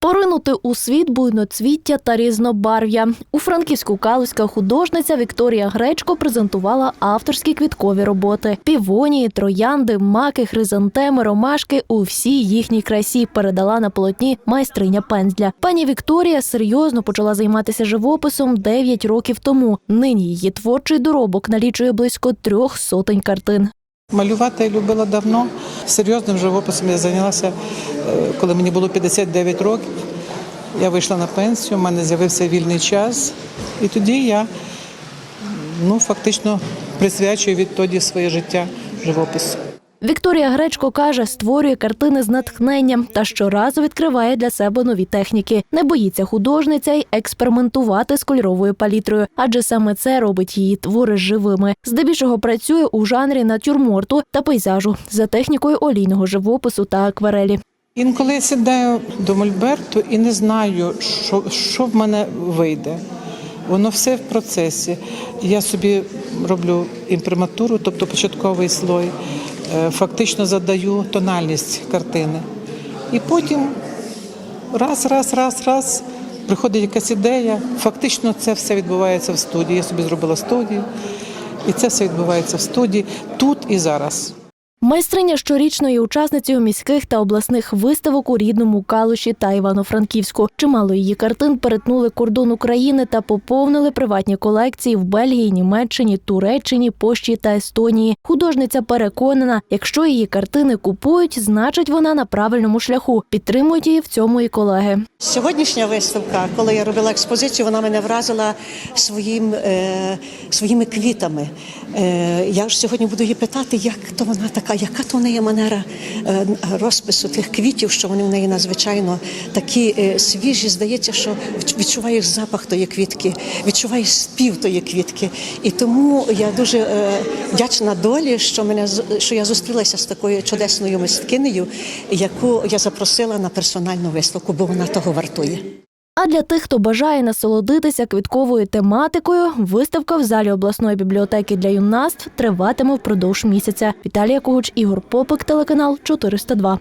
Поринути у світ буйноцвіття та різнобарв'я. У Франківську калузька художниця Вікторія Гречко презентувала авторські квіткові роботи. Півонії, троянди, маки, хризантеми, ромашки у всій їхній красі передала на полотні майстриня пензля. Пані Вікторія серйозно почала займатися живописом 9 років тому. Нині її творчий доробок налічує близько трьох сотень картин. Малювати я любила давно. Серйозним живописом я зайнялася, е, коли мені було 59 років. Я вийшла на пенсію, у мене з'явився вільний час. І тоді я ну, фактично присвячую відтоді своє життя живопису. Вікторія Гречко каже, створює картини з натхненням та щоразу відкриває для себе нові техніки. Не боїться художниця й експериментувати з кольоровою палітрою, адже саме це робить її твори живими. Здебільшого працює у жанрі натюрморту та пейзажу за технікою олійного живопису та акварелі. Інколи я сідаю до Мольберту і не знаю, що, що в мене вийде. Воно все в процесі. Я собі роблю імприматуру, тобто початковий слой, фактично задаю тональність картини. І потім раз, раз, раз, раз приходить якась ідея. Фактично це все відбувається в студії. Я собі зробила студію, і це все відбувається в студії тут і зараз. Майстриня щорічно є учасницею міських та обласних виставок у рідному Калуші та Івано-Франківську. Чимало її картин перетнули кордон України та поповнили приватні колекції в Бельгії, Німеччині, Туреччині, Польщі та Естонії. Художниця переконана, якщо її картини купують, значить вона на правильному шляху. Підтримують її в цьому і колеги. Сьогоднішня виставка, коли я робила експозицію, вона мене вразила своїм, е, своїми квітами. Е, я ж сьогодні буду її питати, як то вона така, яка то в неї манера е, розпису тих квітів, що вони в неї надзвичайно такі е, свіжі. Здається, що відчуваєш запах тої квітки, відчуваєш спів тої квітки. І тому я дуже е, вдячна долі, що мене що я зустрілася з такою чудесною мисткинею, яку я запросила на персональну виставку, бо вона того вартує. А для тих, хто бажає насолодитися квітковою тематикою, виставка в залі обласної бібліотеки для юнацтв триватиме впродовж місяця. Віталія Когуч, Ігор Попик, телеканал 402.